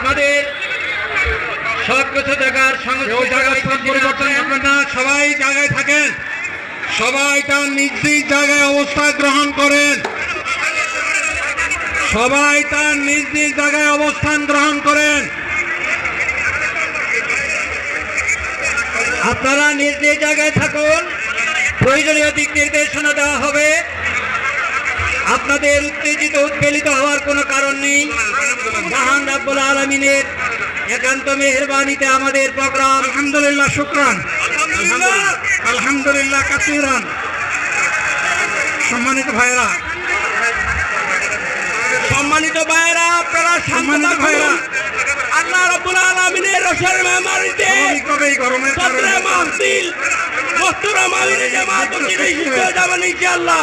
আমাদের সব কিছু দেখার কেউ জায়গায় স্থান পরিবর্তন না সবাই জায়গায় থাকেন। সবাই তার নিজ নিজ জায়গায় অবস্থান গ্রহণ করেন। সবাই তার নিজ নিজ জায়গায় অবস্থান গ্রহণ করেন। আপনারা নিজ নিজ জায়গায় থাকুন। প্রয়োজনীয় দিক নির্দেশনা দেওয়া হবে। আপনাদের উত্তেজিত উৎপেলিত হওয়ার কোনো কারণ নেই। মহান রাব্বুল আলমিনের একান্ত মেহরবানিতে আমাদের প্রোগ্রাম। আলহামদুলিল্লাহ শুক্রান। আলহামদুলিল্লাহ। কাতিরান সম্মানিত ভাইরা সম্মানিত ভাইরা আপনারা সম্মানিত ভাইরা আল্লাহ রাব্বুল আলমিনের রসের মেহমানিতে কবি কবি গরমের কারণে। মাহফিল আমিনে জামাত ইনশাআল্লাহ।